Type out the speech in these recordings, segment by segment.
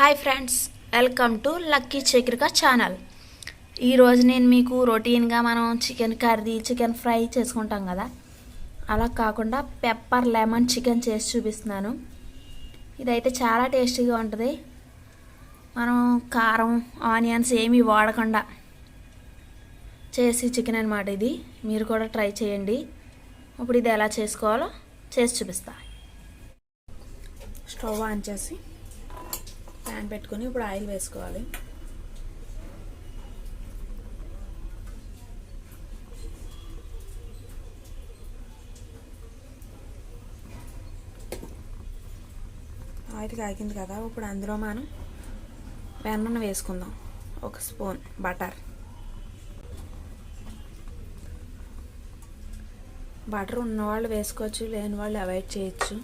Hi friends welcome to lucky Chakrika channel. ఈరోజు నేను మీకు రొటీన్గా మనం చికెన్ కర్రీ చికెన్ ఫ్రై చేసుకుంటాం కదా. అలా కాకుండా పెప్పర్ లెమన్ చికెన్ చేసి చూపిస్తున్నాను. ఇదైతే చాలా టేస్టీగా ఉంటుంది. మనం కారం ఆనియన్స్ ఏమీ వాడకుండా చేసి చికెన్ అనమాట ఇది. మీరు కూడా ట్రై చేయండి. ఇప్పుడు ఇది ఎలా చేసుకోవాలో చేసి చూపిస్తా. స్టవ్ ఆన్ చేసి ప్యాన్ పెట్టుకొని ఇప్పుడు ఆయిల్ వేసుకోవాలి. ఆయిల్ కాగింది కదా ఇప్పుడు అందులో మనం వెన్న వేసుకుందాం. ఒక స్పూన్ బటర్. బటర్ ఉన్నవాళ్ళు వేసుకోవచ్చు లేని వాళ్ళు అవాయిడ్ చేయొచ్చు.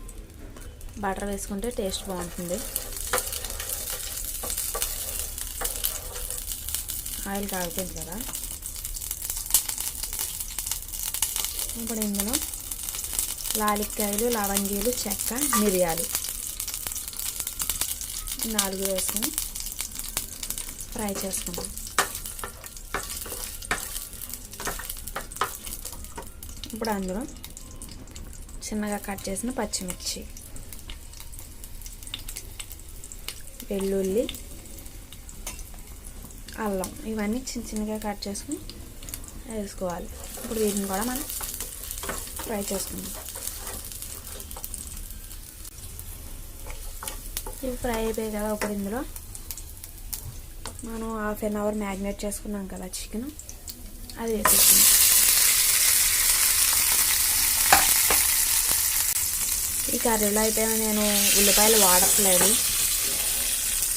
బటర్ వేసుకుంటే టేస్ట్ బాగుంటుంది. ఆయిల్ కాగుతుంది కదా. ఇప్పుడు ఇందులో లాలిక్కాయలు లవంగీలు చెక్క మిరియాలు. నాలుగు వేసుకొని ఫ్రై చేసుకుందాం. ఇప్పుడు అందులో చిన్నగా కట్ చేసిన పచ్చిమిర్చి వెల్లుల్లి అల్లం ఇవన్నీ చిన్న చిన్నగా కట్ చేసుకుని వేసుకోవాలి. ఇప్పుడు వీటిని కూడా మనం ఫ్రై చేసుకుందాం. ఇవి ఫ్రై అయిపోయాయి కదా ఇప్పుడు ఇందులో. మనం హాఫ్ అన్ అవర్ మ్యాగ్నేట్ చేసుకున్నాం కదా చికెన్. అది వేసేసుకుందాం. ఈ కర్రీలో అయితే నేను ఉల్లిపాయలు వాడట్లేదు.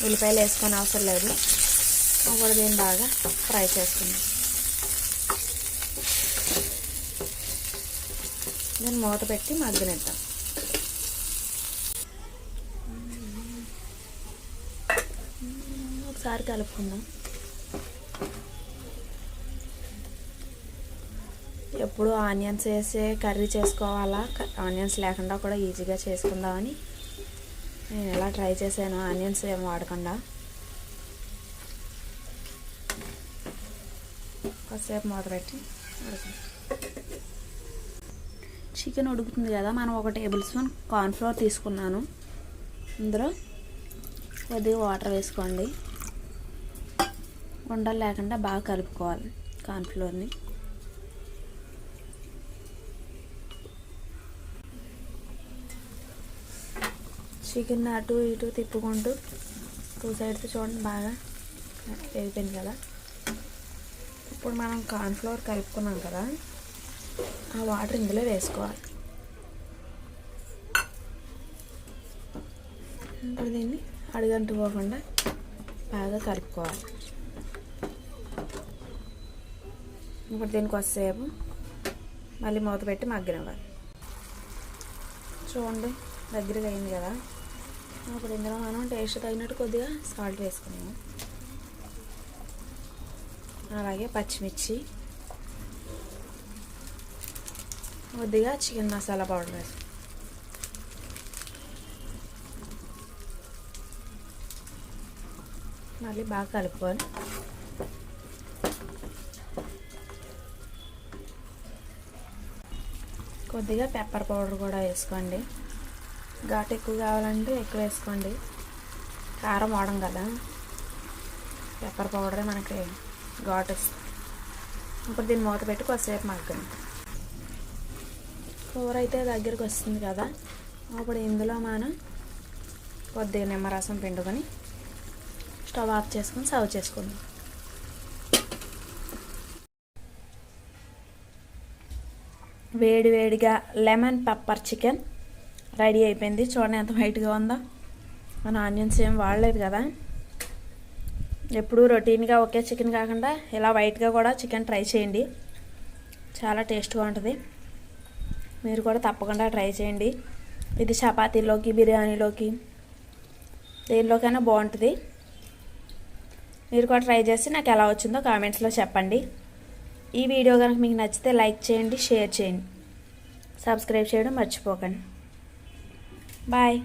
ఉల్లిపాయలు వేసుకొని అవసరం లేదు. కూడా దీన్ని బాగా ఫ్రై చేసుకుందాం. దీన్ని మూత పెట్టి మగ్గనిద్దాం. ఒకసారి కలుపుకుందాం. ఎప్పుడు ఆనియన్స్ వేసే కర్రీ చేసుకోవాలా? ఆనియన్స్ లేకుండా కూడా ఈజీగా చేసుకుందామని. నేను ఎలా ట్రై చేశాను ఆనియన్స్ ఏం వాడకుండా. కాసేపు మొదలెట్టి చికెన్ ఉడుకుతుంది కదా మనం ఒక టేబుల్ స్పూన్ కార్న్ఫ్లోర్ తీసుకున్నాను. ఇందులో కొద్దిగా వాటర్ వేసుకోండి. ఉండలు లేకుండా బాగా కలుపుకోవాలి కార్న్ఫ్లోర్ని. చికెన్ అటు ఇటు తిప్పుకుంటూ టూ సైడ్స్ చూడండి బాగా వేగిపోయింది కదా. ఇప్పుడు మనం కార్న్ఫ్లవర్ కలుపుకున్నాం కదా ఆ వాటర్ ఇందులో వేసుకోవాలి. ఇప్పుడు దీన్ని అడుగంటుకోకుండా బాగా కలుపుకోవాలి. ఇప్పుడు దీనికి వస్తేపు మళ్ళీ మూత పెట్టి మగ్గనివ్వాలి. చూడండి దగ్గరగా అయింది కదా. అప్పుడు ఇందులో మనం టేస్ట్ తగినట్టు కొద్దిగా సాల్ట్ వేసుకున్నాము అలాగే పచ్చిమిర్చి. కొద్దిగా చికెన్ మసాలా పౌడర్ వేసి. మళ్ళీ బాగా కలుపుకొని. కొద్దిగా పెప్పర్ పౌడర్ కూడా వేసుకోండి. ఘాటు ఎక్కువ కావాలంటే ఎక్కువ వేసుకోండి. కారం వాడం కదా. పెప్పర్ పౌడరే మనకి ఘాటస్. ఇప్పుడు దీన్ని మూత పెట్టి కొద్దిసేపు మగ్గండి. కూర అయితే దగ్గరికి వస్తుంది కదా. అప్పుడు ఇందులో మనం కొద్దిగా నిమ్మరసం పిండుకొని స్టవ్ ఆఫ్ చేసుకొని సర్వ్ చేసుకుందాం. వేడి వేడిగా లెమన్ పెప్పర్ చికెన్ రెడీ అయిపోయింది. చూడండి ఎంత వైట్గా ఉందో. మన ఆనియన్స్ ఏం వాడలేదు కదా. ఎప్పుడు రొటీన్గా ఒకే చికెన్ కాకుండా ఇలా వైట్గా కూడా చికెన్ ట్రై చేయండి. చాలా టేస్ట్గా ఉంటుంది. మీరు కూడా తప్పకుండా ట్రై చేయండి. ఇది చపాతీలోకి బిర్యానీలోకి దేనిలోకైనా బాగుంటుంది. మీరు కూడా ట్రై చేసి నాకు ఎలా వచ్చిందో కామెంట్స్లో చెప్పండి. ఈ వీడియో కనుక మీకు నచ్చితే లైక్ చేయండి షేర్ చేయండి. సబ్స్క్రైబ్ చేయడం మర్చిపోకండి. బాయ్.